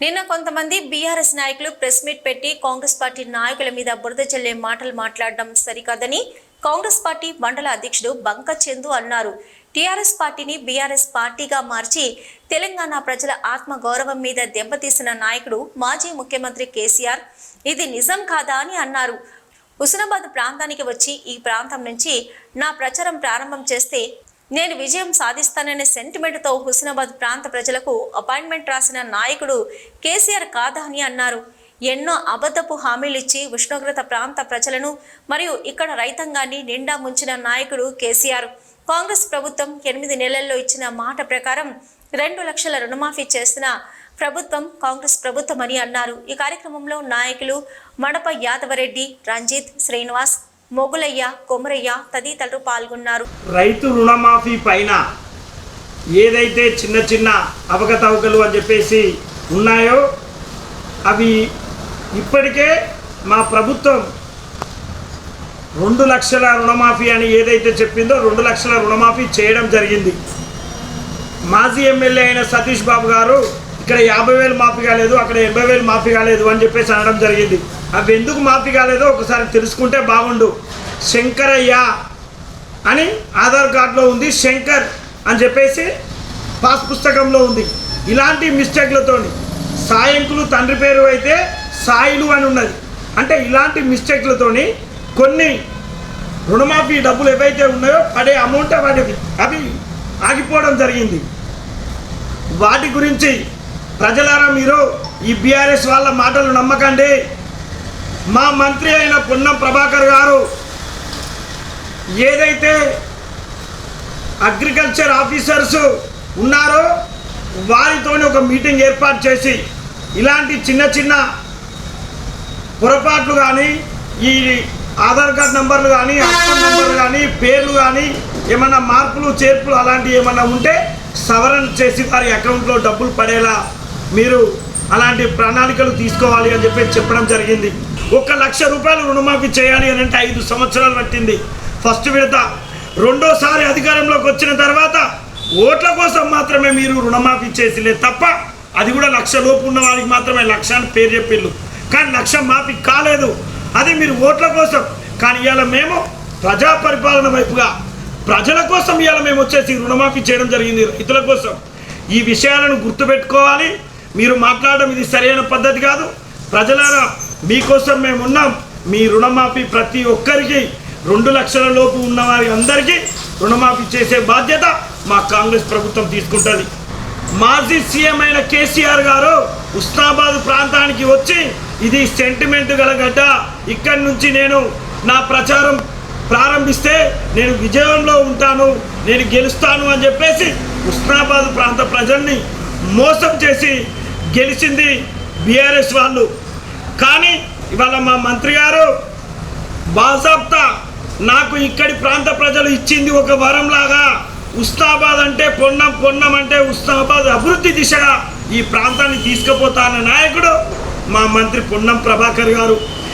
నిన్న కొంతమంది బీఆర్ఎస్ నాయకులు ప్రెస్ మీట్ పెట్టి కాంగ్రెస్ పార్టీ నాయకుల మీద బురద చల్లే మాటలు మాట్లాడడం సరికాదని కాంగ్రెస్ పార్టీ మండల అధ్యక్షుడు బంక చందు అన్నారు. టీఆర్ఎస్ పార్టీని బీఆర్ఎస్ పార్టీగా మార్చి తెలంగాణ ప్రజల ఆత్మ గౌరవం మీద దెబ్బతీసిన నాయకుడు మాజీ ముఖ్యమంత్రి కేసీఆర్. ఇది నిజం కాదా అని అన్నారు. హుస్నాబాద్ ప్రాంతానికి వచ్చి ఈ ప్రాంతం నుంచి నా ప్రచారం ప్రారంభం చేస్తే నేను విజయం సాధిస్తాననే సెంటిమెంట్తో హుస్నాబాద్ ప్రాంత ప్రజలకు అపాయింట్మెంట్ రాసిన నాయకుడు కేసీఆర్ కాదా అని అన్నారు. ఎన్నో అబద్ధపు హామీలు ఇచ్చి ఉష్ణోగ్రత ప్రాంత ప్రజలను మరియు ఇక్కడ రైతాంగాన్ని నిండా ముంచిన నాయకుడు కేసీఆర్. కాంగ్రెస్ ప్రభుత్వం ఎనిమిది నెలల్లో ఇచ్చిన మాట ప్రకారం రెండు లక్షల రుణమాఫీ చేసిన ప్రభుత్వం కాంగ్రెస్ ప్రభుత్వం అని అన్నారు. ఈ కార్యక్రమంలో నాయకులు మడప యాదవరెడ్డి రంజిత్ శ్రీనివాస్ మొగులయ్య కొమరయ్య తదితరులు పాల్గొన్నారు. రైతు రుణమాఫీ పైన ఏదైతే చిన్న చిన్న అవకతవకలు అని చెప్పేసి ఉన్నాయో అవి ఇప్పటికే మా ప్రభుత్వం రెండు లక్షల రుణమాఫీ అని ఏదైతే చెప్పిందో రెండు లక్షల రుణమాఫీ చేయడం జరిగింది. మాజీ ఎమ్మెల్యే అయిన సతీష్ బాబు గారు ఇక్కడ యాభై వేలు మాఫీ కాలేదు అక్కడ ఎనభై వేలు మాఫీ కాలేదు అని చెప్పేసి అనడం జరిగింది. అవి ఎందుకు మాఫీ కాలేదో ఒకసారి తెలుసుకుంటే బాగుండు. శంకరయ్య అని ఆధార్ కార్డులో ఉంది శంకర్ అని చెప్పేసి పాస్ పుస్తకంలో ఉంది. ఇలాంటి మిస్టేక్లతోని సాయంకులు తండ్రి పేరు అయితే సాయిలు అని ఉన్నది. అంటే ఇలాంటి మిస్టేక్లతోని కొన్ని రుణమాఫీ డబ్బులు ఏవైతే ఉన్నాయో పడే అమౌంట్ వాటి అవి ఆగిపోవడం జరిగింది. వాటి గురించి ప్రజలారా మీరు ఈ బీఆర్ఎస్ వాళ్ళ మాటలు నమ్మకండి. మా మంత్రి అయిన పున్నం ప్రభాకర్ గారు ఏదైతే అగ్రికల్చర్ ఆఫీసర్స్ ఉన్నారో వారితోనే ఒక మీటింగ్ ఏర్పాటు చేసి ఇలాంటి చిన్న చిన్న పొరపాట్లు కానీ ఈ ఆధార్ కార్డ్ నంబర్లు కానీ అకౌంట్ నంబర్లు కానీ పేర్లు కానీ ఏమన్నా మార్పులు చేర్పులు అలాంటివి ఏమన్నా ఉంటే సవరణ చేసి వారి అకౌంట్లో డబ్బులు పడేలా మీరు అలాంటి ప్రణాళికలు తీసుకోవాలి అని చెప్పి చెప్పడం జరిగింది. ఒక లక్ష రూపాయలు రుణమాఫీ చేయాలి అని అంటే ఐదు సంవత్సరాలు పట్టింది. ఫస్ట్ విడత. రెండోసారి అధికారంలోకి వచ్చిన తర్వాత ఓట్ల కోసం మాత్రమే మీరు రుణమాఫీ చేసిలే తప్ప అది కూడా లక్ష లోపు ఉన్న వాళ్ళకి మాత్రమే. లక్ష్యాన్ని పేరు చెప్పిళ్ళు. కానీ లక్ష మాఫీ కాలేదు. అది మీరు ఓట్ల కోసం. కానీ ఇవాళ మేము ప్రజా పరిపాలన వైపుగా ప్రజల కోసం ఇవాళ మేము వచ్చేసి రుణమాఫీ చేయడం జరిగింది రైతుల కోసం. ఈ విషయాలను గుర్తుపెట్టుకోవాలి. మీరు మాట్లాడడం ఇది సరైన పద్ధతి కాదు. ప్రజలారా మీకోసం మేము ఉన్నాం. మీ రుణమాఫీ ప్రతి ఒక్కరికి రెండు లక్షల లోపు ఉన్న వారి అందరికీ రుణమాఫీ చేసే బాధ్యత మా కాంగ్రెస్ ప్రభుత్వం తీసుకుంటుంది. మాజీ సీఎం అయిన కేసీఆర్ గారు ఉస్నాబాద్ ప్రాంతానికి వచ్చి ఇది సెంటిమెంట్ గల గడ్డ. ఇక్కడి నుంచి నేను నా ప్రచారం ప్రారంభిస్తే నేను విజయంలో ఉంటాను నేను గెలుస్తాను అని చెప్పేసి ఉస్నాబాద్ ప్రాంత ప్రజల్ని మోసం చేసి గెలిచింది బీఆర్ఎస్ వాళ్ళు. కానీ ఇవాళ మా మంత్రి గారు బాజాబ్తా నాకు ఇక్కడి ప్రాంత ప్రజలు ఇచ్చింది ఒక వరంలాగా ఉస్తాబాద్ అంటే పొన్నం పొన్నం అంటే ఉస్తాబాద్ అభివృద్ధి దిశగా ఈ ప్రాంతాన్ని తీసుకుపోతాన్న నాయకుడు మా మంత్రి పొన్నం ప్రభాకర్ గారు.